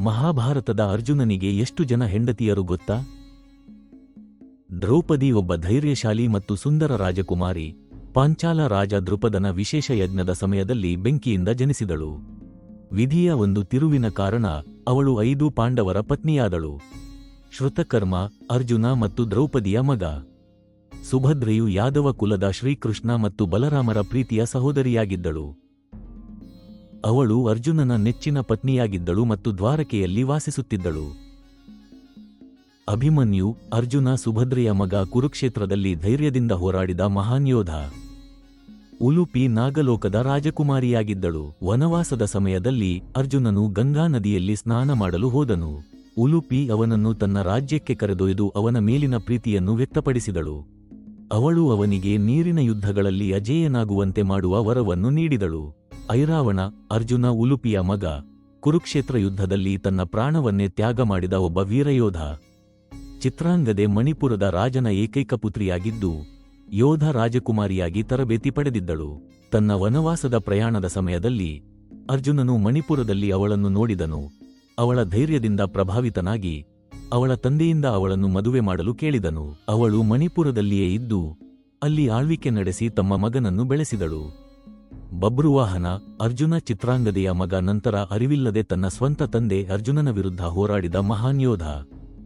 ಮಹಾಭಾರತದ ಅರ್ಜುನನಿಗೆ ಎಷ್ಟು ಜನ ಹೆಂಡತಿಯರು ಗೊತ್ತಾ? ದ್ರೌಪದಿ ಒಬ್ಬ ಧೈರ್ಯಶಾಲಿ ಮತ್ತು ಸುಂದರ ರಾಜಕುಮಾರಿ. ಪಾಂಚಾಲ ರಾಜ ದೃಪದನ ವಿಶೇಷ ಯಜ್ಞದ ಸಮಯದಲ್ಲಿ ಬೆಂಕಿಯಿಂದ ಜನಿಸಿದಳು. ವಿಧಿಯ ಒಂದು ತಿರುವಿನ ಕಾರಣ ಅವಳು ಐದು ಪಾಂಡವರ ಪತ್ನಿಯಾದಳು. ಶ್ರುತಕರ್ಮ, ಅರ್ಜುನ ಮತ್ತು ದ್ರೌಪದಿಯ ಮಗ. ಸುಭದ್ರೆಯು ಯಾದವ ಕುಲದ ಶ್ರೀಕೃಷ್ಣ ಮತ್ತು ಬಲರಾಮರ ಪ್ರೀತಿಯ ಸಹೋದರಿಯಾಗಿದ್ದಳು. ಅವಳು ಅರ್ಜುನನ ನೆಚ್ಚಿನ ಪತ್ನಿಯಾಗಿದ್ದಳು ಮತ್ತು ದ್ವಾರಕೆಯಲ್ಲಿ ವಾಸಿಸುತ್ತಿದ್ದಳು. ಅಭಿಮನ್ಯು ಅರ್ಜುನ ಸುಭದ್ರೆಯ ಮಗ ಕುರುಕ್ಷೇತ್ರದಲ್ಲಿ ಧೈರ್ಯದಿಂದ ಹೋರಾಡಿದ ಮಹಾನ್ ಯೋಧ ಉಲುಪಿ ನಾಗಲೋಕದ ರಾಜಕುಮಾರಿಯಾಗಿದ್ದಳು. ವನವಾಸದ ಸಮಯದಲ್ಲಿ ಅರ್ಜುನನು ಗಂಗಾ ನದಿಯಲ್ಲಿ ಸ್ನಾನ ಮಾಡಲು ಹೋದನು. ಉಲುಪಿ ಅವನನ್ನು ತನ್ನ ರಾಜ್ಯಕ್ಕೆ ಕರೆದೊಯ್ದು ಅವನ ಮೇಲಿನ ಪ್ರೀತಿಯನ್ನು ವ್ಯಕ್ತಪಡಿಸಿದಳು. ಅವಳು ಅವನಿಗೆ ನೀರಿನ ಯುದ್ಧಗಳಲ್ಲಿ ಅಜೇಯನಾಗುವಂತೆ ಮಾಡುವ ವರವನ್ನು ನೀಡಿದಳು. ಐರಾವಣ, ಅರ್ಜುನ ಉಲುಪಿಯ ಮಗ, ಕುರುಕ್ಷೇತ್ರ ಯುದ್ಧದಲ್ಲಿ ತನ್ನ ಪ್ರಾಣವನ್ನೇ ತ್ಯಾಗ ಮಾಡಿದ ಒಬ್ಬ ವೀರಯೋಧ. ಚಿತ್ರಾಂಗದೆ ಮಣಿಪುರದ ರಾಜನ ಏಕೈಕ ಪುತ್ರಿಯಾಗಿದ್ದು, ಯೋಧ ರಾಜಕುಮಾರಿಯಾಗಿ ತರಬೇತಿ ಪಡೆದಿದ್ದಳು. ತನ್ನ ವನವಾಸದ ಪ್ರಯಾಣದ ಸಮಯದಲ್ಲಿ, ಅರ್ಜುನನು ಮಣಿಪುರದಲ್ಲಿ ಅವಳನ್ನು ನೋಡಿದನು. ಅವಳ ಧೈರ್ಯದಿಂದ ಪ್ರಭಾವಿತನಾಗಿ, ಅವಳ ತಂದೆಯಿಂದ ಅವಳನ್ನು ಮದುವೆ ಮಾಡಲು ಕೇಳಿದನು. ಅವಳು ಮಣಿಪುರದಲ್ಲಿಯೇ ಇದ್ದು, ಅಲ್ಲಿ ಆಳ್ವಿಕೆ ನಡೆಸಿ ತಮ್ಮ ಮಗನನ್ನು ಬೆಳೆಸಿದಳು. ಬಬ್ರುವಾಹನ ಅರ್ಜುನ ಚಿತ್ರಾಂಗದೆಯ ಮಗ ನಂತರ ಅರಿವಿಲ್ಲದೆ ತನ್ನ ಸ್ವಂತ ತಂದೆ ಅರ್ಜುನನ ವಿರುದ್ಧ ಹೋರಾಡಿದ ಮಹಾನ್ ಯೋಧ